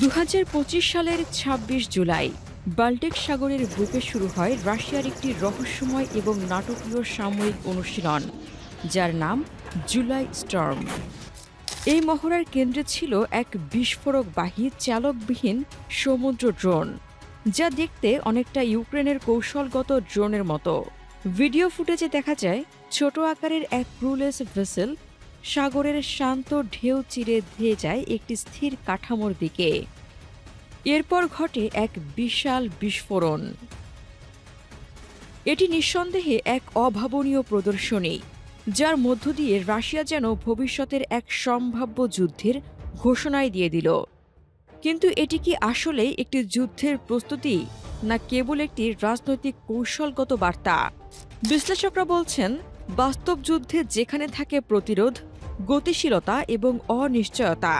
দু হাজার পঁচিশ সালের ২৬ জুলাই, বাল্টিক সাগরের বুকে শুরু হয় রাশিয়ার একটি রহস্যময় এবং নাটকীয় সাময়িক অনুশীলন, যার নাম জুলাই স্টর্ম। এই মহড়ার কেন্দ্রে ছিল এক বিস্ফোরকবাহী চালকবিহীন সমুদ্র ড্রোন, যা দেখতে অনেকটা ইউক্রেনের কৌশলগত ড্রোনের মতো। ভিডিও ফুটেজে দেখা যায়, ছোট আকারের এক ক্রুলেস ভেসেল সাগরের শান্ত ঢেউ চিরে ধেয়ে যায় একটি স্থির কাঠামোর দিকে। এরপর ঘটে এক বিশাল বিস্ফোরণ। এটি নিঃসন্দেহে এক অভাবনীয় প্রদর্শনী, যার মধ্য দিয়ে রাশিয়া যেন ভবিষ্যতের এক সম্ভাব্য যুদ্ধের ঘোষণাই দিয়ে দিল। কিন্তু এটি কি আসলেই একটি যুদ্ধের প্রস্তুতি, না কেবল একটি রাজনৈতিক কৌশলগত বার্তা? বিশ্লেষকরা বলছেন, বাস্তব যুদ্ধে যেখানে থাকে প্রতিরোধ গতিশীলতা এবং অনিশ্চয়তা।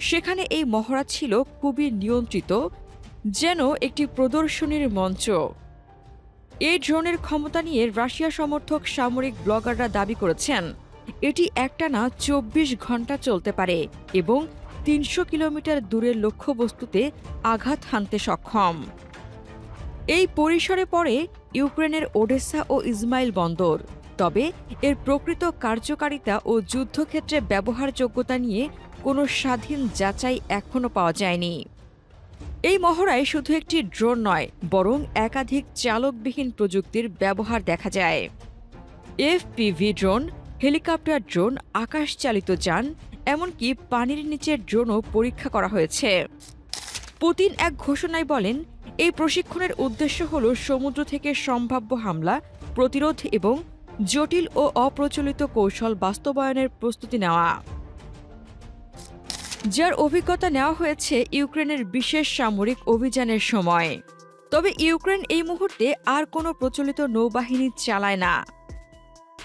সেখানে এই মহড়া ছিল খুবই নিয়ন্ত্রিত, যেন একটি প্রদর্শনীর মঞ্চ। এই ড্রোনের ক্ষমতা নিয়ে রাশিয়া সমর্থক সামরিক ব্লগাররা দাবি করেছেন, এটি একটানা চব্বিশ ঘণ্টা চলতে পারে এবং তিনশো কিলোমিটার দূরের লক্ষ্যবস্তুতে আঘাত হানতে সক্ষম। এই পরিসরে পড়ে ইউক্রেনের ওডেসা ও ইসমাইল বন্দর। তবে এর প্রকৃত কার্যকারিতা ও যুদ্ধক্ষেত্রে ব্যবহারযোগ্যতা নিয়ে কোনো স্বাধীন যাচাই এখনও পাওয়া যায়নি। এই মহড়ায় শুধু একটি ড্রোন নয়, বরং একাধিক চালকবিহীন প্রযুক্তির ব্যবহার দেখা যায়। এফপিভি ড্রোন, হেলিকপ্টার ড্রোন, আকাশচালিত যান, এমনকি পানির নিচের ড্রোনও পরীক্ষা করা হয়েছে। পুতিন এক ঘোষণায় বলেন, এই প্রশিক্ষণের উদ্দেশ্য হল সমুদ্র থেকে সম্ভাব্য হামলা, প্রতিরোধ এবং জটিল ও অপ্রচলিত কৌশল বাস্তবায়নের প্রস্তুতি নেওয়া। যার অভিজ্ঞতা নেওয়া হয়েছে ইউক্রেনের বিশেষ সামরিক অভিযানের সময়। তবে ইউক্রেন এই মুহূর্তে আর কোনো প্রচলিত নৌবাহিনী চালায় না।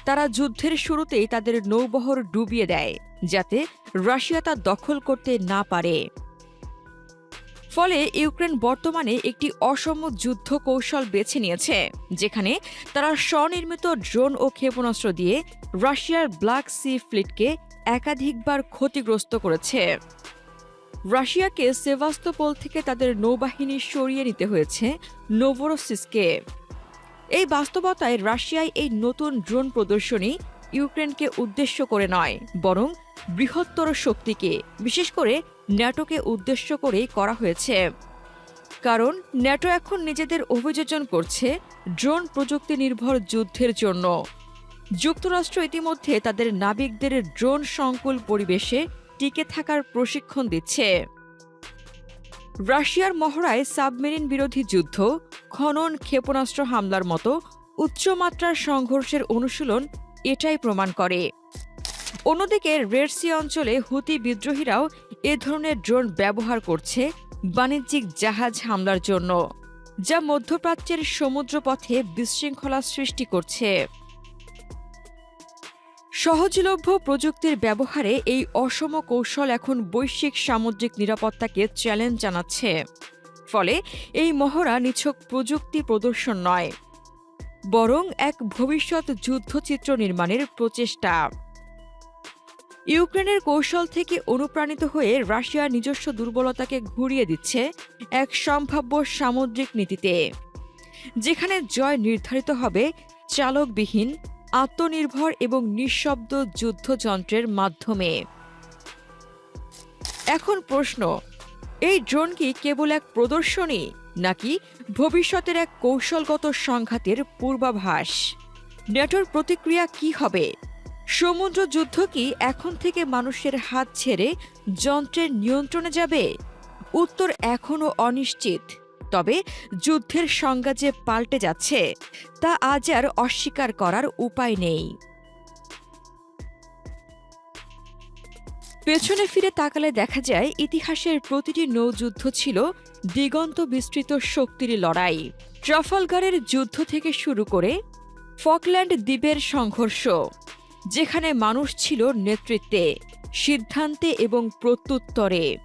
তারা যুদ্ধের শুরুতেই তাদের নৌবহর ডুবিয়ে দেয়, যাতে রাশিয়া তা দখল করতে না পারে। ফলে ইউক্রেন বর্তমানে একটি অসম যুদ্ধ কৌশল বেছে নিয়েছে, যেখানে তারা স্বনির্মিত ড্রোন ও ক্ষেপণাস্ত্র দিয়ে রাশিয়ার ব্ল্যাক সি ফ্লিটকে একাধিকবার ক্ষতিগ্রস্ত করেছে। রাশিয়াকে সেভাস্তোপোল থেকে তাদের নৌবাহিনী সরিয়ে নিতে হয়েছে নোভোরোসিসকে। এই বাস্তবতায় রাশিয়ায় এই নতুন ড্রোন প্রদর্শনী ইউক্রেনকে উদ্দেশ্য করে নয়, বরং বৃহত্তর শক্তিকে, বিশেষ করে ন্যাটোকে উদ্দেশ্য করেই করা হয়েছে। কারণ ন্যাটো এখন নিজেদের অভিযোজন করছে ড্রোন প্রযুক্তি নির্ভর যুদ্ধের জন্য। যুক্তরাষ্ট্র ইতিমধ্যে তাদের নাবিকদের ড্রোন সংকুল পরিবেশে টিকে থাকার প্রশিক্ষণ দিচ্ছে। রাশিয়ার মহড়ায় সাবমেরিন বিরোধী যুদ্ধ, খনন, ক্ষেপণাস্ত্র হামলার মতো উচ্চমাত্রার সংঘর্ষের অনুশীলন এটাই প্রমাণ করে। অন্যদিকে রেড সি অঞ্চলে হুতি বিদ্রোহীরাও এ ধরনের ড্রোন ব্যবহার করছে বাণিজ্যিক জাহাজ হামলার জন্য, যা মধ্যপ্রাচ্যের সমুদ্রপথে বিশৃঙ্খলা সৃষ্টি করছে। সহজলভ্য প্রযুক্তির ব্যবহারে এই অসম কৌশল এখন বৈশ্বিক সামুদ্রিক নিরাপত্তাকে চ্যালেঞ্জ জানাচ্ছে। ফলে এই মহড়া নিছক প্রযুক্তি প্রদর্শন নয়, বরং এক ভবিষ্যৎ যুদ্ধচিত্র নির্মাণের প্রচেষ্টা। ইউক্রেনের কৌশল থেকে অনুপ্রাণিত হয়ে রাশিয়া নিজস্ব দুর্বলতাকে ঘুরিয়ে দিচ্ছে এক সম্ভাব্য সামুদ্রিক নীতিতে, যেখানে জয় নির্ধারিত হবে চালকবিহীন, আত্মনির্ভর এবং নিঃশব্দ যুদ্ধযন্ত্রের মাধ্যমে। এখন প্রশ্ন, এই ড্রোন কি কেবল এক প্রদর্শনী নাকি ভবিষ্যতের এক কৌশলগত সংঘাতের পূর্বাভাস? নেটোর প্রতিক্রিয়া কি হবে? সমুদ্র যুদ্ধ কি এখন থেকে মানুষের হাত ছেড়ে যন্ত্রের নিয়ন্ত্রণে যাবে? উত্তর এখনও অনিশ্চিত। তবে যুদ্ধের সংজ্ঞা যে পাল্টে যাচ্ছে, তা আজ আর অস্বীকার করার উপায় নেই। পেছনে ফিরে তাকালে দেখা যায়, ইতিহাসের প্রতিটি নৌযুদ্ধ ছিল দিগন্ত বিস্তৃত শক্তির লড়াই। ট্রাফালগারের যুদ্ধ থেকে শুরু করে ফকল্যান্ড দ্বীপের সংঘর্ষ। যেখানে মানুষ ছিল নেতৃত্বে, সিদ্ধান্তে এবং প্রত্যুত্তরে।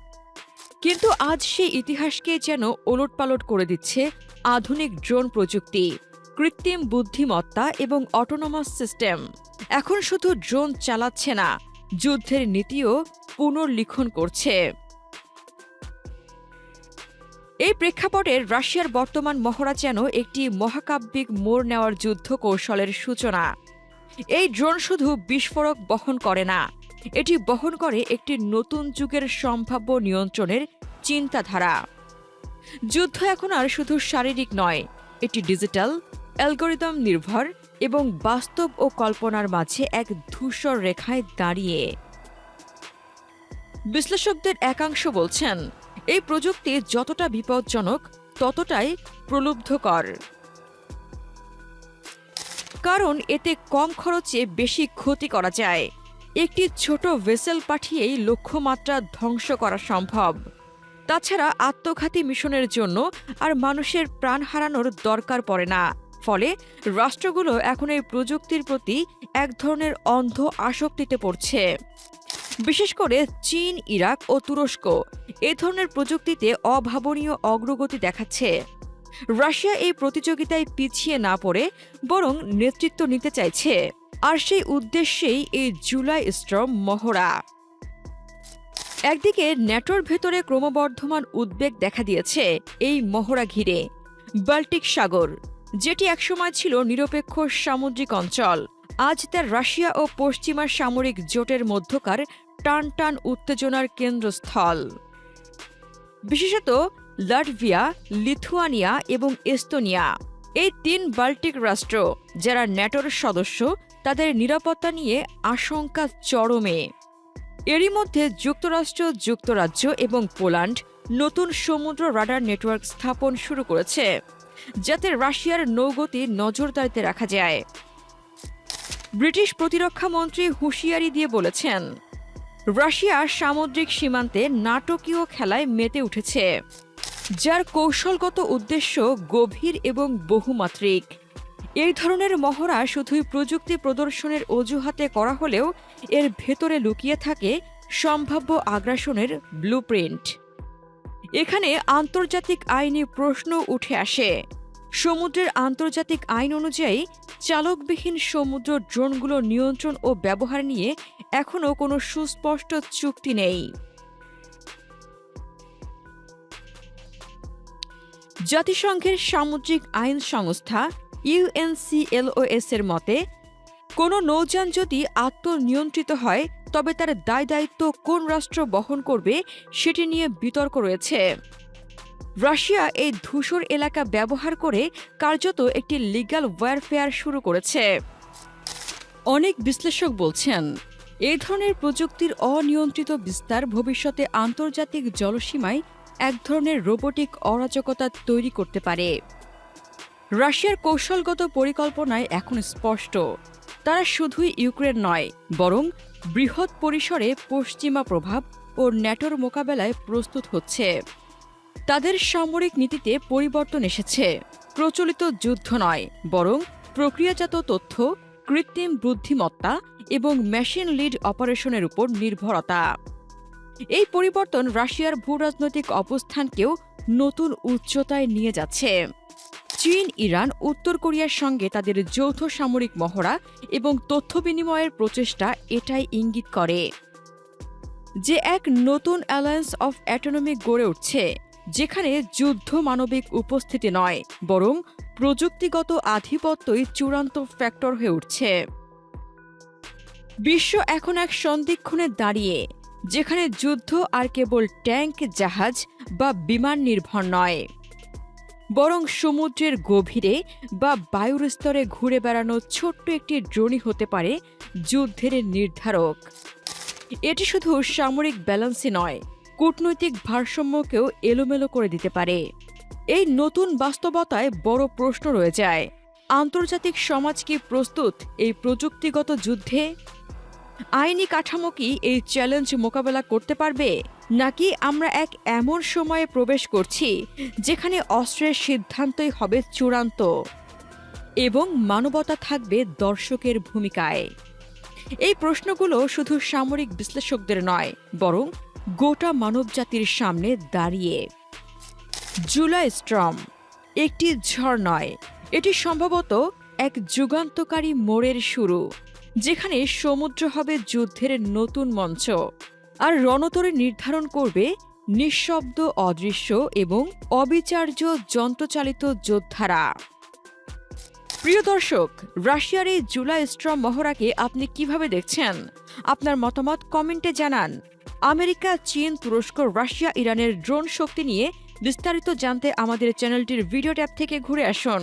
কিন্তু আজ সেই ইতিহাসকে যেন ওলটপালট করে দিচ্ছে আধুনিক ড্রোন প্রযুক্তি, কৃত্রিম বুদ্ধিমত্তা এবং অটোনোমাস সিস্টেম এখন শুধু ড্রোন চালাচ্ছে না, যুদ্ধের নীতিও পুনর্লিখন করছে। এই প্রেক্ষাপটে রাশিয়ার বর্তমান মহড়া যেন একটি মহাকাব্যিক মোড় নেওয়ার যুদ্ধ কৌশলের সূচনা। এই ড্রোন শুধু বিস্ফোরক বহন করে না, এটি বহন করে একটি নতুন যুগের সম্ভাব্য নিয়ন্ত্রণের চিন্তাধারা। যুদ্ধ এখন আর শুধু শারীরিক নয়, এটি ডিজিটাল, অ্যালগোরিদম নির্ভর এবং বাস্তব ও কল্পনার মাঝে এক ধূসর রেখায় দাঁড়িয়ে। বিশ্লেষকদের একাংশ বলছেন, এই প্রযুক্তি যতটা বিপজ্জনক, ততটাই প্রলুব্ধকর। কারণ এতে কম খরচে বেশি ক্ষতি করা যায়। একটি ছোট ভেসেল পাঠিয়েই লক্ষ্যমাত্রা ধ্বংস করা সম্ভব। তাছাড়া আত্মঘাতী মিশনের জন্য আর মানুষের প্রাণ হারানোর দরকার পড়ে না। ফলে রাষ্ট্রগুলো এখন এই প্রযুক্তির প্রতি এক ধরনের অন্ধ আসক্তিতে পড়ছে। বিশেষ করে চীন, ইরাক ও তুরস্ক এ ধরনের প্রযুক্তিতে অভাবনীয় অগ্রগতি দেখাচ্ছে। রাশিয়া এই প্রতিযোগিতায় পিছিয়ে না পড়ে বরং নেতৃত্ব নিতে চাইছে। আর সেই উদ্দেশ্যেই এই জুলাই স্ট্রম মহড়া। একদিকে ন্যাটোর ভেতরে ক্রমবর্ধমান উদ্বেগ দেখা দিয়েছে এই মহড়া ঘিরে। বাল্টিক সাগর, যেটি একসময় ছিল নিরপেক্ষ সামুদ্রিক অঞ্চল, আজ তার রাশিয়া ও পশ্চিমা সামরিক জোটের মধ্যকার টান টান উত্তেজনার কেন্দ্রস্থল। বিশেষত লাটভিয়া, লিথুয়ানিয়া এবং এস্তোনিয়া। এই তিন বাল্টিক রাষ্ট্র যারা ন্যাটোর সদস্য, তাদের নিরাপত্তা নিয়ে আশঙ্কা চরমে। এরই মধ্যে যুক্তরাষ্ট্র, যুক্তরাজ্য এবং পোল্যান্ড নতুন সমুদ্র রাডার নেটওয়ার্ক স্থাপন শুরু করেছে, যাতে রাশিয়ার নৌগতি নজরদারিতে রাখা যায়। ব্রিটিশ প্রতিরক্ষা মন্ত্রী হুঁশিয়ারি দিয়ে বলেছেন, রাশিয়া সামুদ্রিক সীমান্তে নাটকীয় খেলায় মেতে উঠেছে। যার কৌশলগত উদ্দেশ্য গভীর এবং বহুমাত্রিক। এই ধরনের মহড়া শুধুই প্রযুক্তি প্রদর্শনের অজুহাতে করা হলেও এর ভেতরে লুকিয়ে থাকে সম্ভাব্য আগ্রাসনের ব্লুপ্রিন্ট এখানে আন্তর্জাতিক আইনি প্রশ্ন উঠে আসে। সমুদ্রের আন্তর্জাতিক আইন অনুযায়ী চালকবিহীন সমুদ্র ড্রোনগুলো নিয়ন্ত্রণ ও ব্যবহার নিয়ে এখনও কোনো সুস্পষ্ট চুক্তি নেই। জাতিসংঘের সামুদ্রিক আইন সংস্থা ইউএনসিএলওএস এর মতে, কোনো নৌযান যদি আত্মনিয়ন্ত্রিত হয়, তবে তার দায় দায়িত্ব কোন রাষ্ট্র বহন করবে সেটি নিয়ে বিতর্ক রয়েছে। রাশিয়া এই ধূসর এলাকা ব্যবহার করে কার্যত একটি লিগ্যাল ওয়ারফেয়ার শুরু করেছে। অনেক বিশ্লেষক বলছেন, এ ধরনের প্রযুক্তির অনিয়ন্ত্রিত বিস্তার ভবিষ্যতে আন্তর্জাতিক জলসীমায় এক ধরনের রোবোটিক অরাজকতা তৈরি করতে পারে। রাশিয়ার কৌশলগত পরিকল্পনায় এখন স্পষ্ট। তারা শুধুই ইউক্রেন নয়, বরং বৃহৎ পরিসরে পশ্চিমা প্রভাব ও ন্যাটোর মোকাবেলায় প্রস্তুত হচ্ছে। তাদের সামরিক নীতিতে পরিবর্তন এসেছে। প্রচলিত যুদ্ধ নয়, বরং প্রক্রিয়াজাত তথ্য, কৃত্রিম বুদ্ধিমত্তা এবং মেশিন লিড অপারেশনের উপর নির্ভরতা। এই পরিবর্তন রাশিয়ার ভূরাজনৈতিক অবস্থানকেও নতুন উচ্চতায় নিয়ে যাচ্ছে। চীন, ইরান, উত্তর কোরিয়ার সঙ্গে তাদের যৌথ সামরিক মহড়া এবং তথ্য বিনিময়ের প্রচেষ্টা এটাই ইঙ্গিত করে। যে এক নতুন অ্যালায়েন্স অফ অ্যাটোনমি গড়ে উঠছে, যেখানে যুদ্ধ মানবিক উপস্থিতি নয়, বরং প্রযুক্তিগত আধিপত্যই চূড়ান্ত ফ্যাক্টর হয়ে উঠছে। বিশ্ব এখন এক সন্ধিক্ষণে দাঁড়িয়ে যেখানে যুদ্ধ আর কেবল ট্যাঙ্ক, জাহাজ বা বিমান নির্ভর নয়। বরং সমুদ্রের গভীরে বা বায়ুর স্তরে ঘুরে বেড়ানো ছোট্ট একটি ড্রোনই হতে পারে যুদ্ধের নির্ধারক। এটি শুধু সামরিক ব্যালেন্সই নয়, কূটনৈতিক ভারসাম্যকেও এলোমেলো করে দিতে পারে। এই নতুন বাস্তবতায় বড় প্রশ্ন রয়ে যায়, আন্তর্জাতিক সমাজ কি প্রস্তুত এই প্রযুক্তিগত যুদ্ধে? আইনি কাঠামো কি এই চ্যালেঞ্জ মোকাবেলা করতে পারবে? নাকি আমরা এক এমন সময়ে প্রবেশ করছি যেখানে অস্ত্রের সিদ্ধান্তই হবে চূড়ান্ত? এবং মানবতা থাকবে দর্শকের ভূমিকায়। এই প্রশ্নগুলো শুধু সামরিক বিশ্লেষকদের নয়, বরং গোটা মানবজাতির সামনে দাঁড়িয়ে। জুলাই স্ট্রম, একটি ঝড় নয়, এটি সম্ভবত এক যুগান্তকারী মোড়ের শুরু, যেখানে সমুদ্র হবে যুদ্ধের নতুন মঞ্চ আর রণতরে নির্ধারণ করবে নিঃশব্দ অদৃশ্য এবং অবিচার্য যন্ত্রচালিত যোদ্ধারা। প্রিয় দর্শক, রাশিয়ার এই জুলাই স্ট্রম মহড়াকে আপনি কীভাবে দেখছেন? আপনার মতামত কমেন্টে জানান। আমেরিকা, চীন, তুরস্ক, রাশিয়া, ইরানের ড্রোন শক্তি নিয়ে বিস্তারিত জানতে আমাদের চ্যানেলটির ভিডিও ট্যাব থেকে ঘুরে আসুন।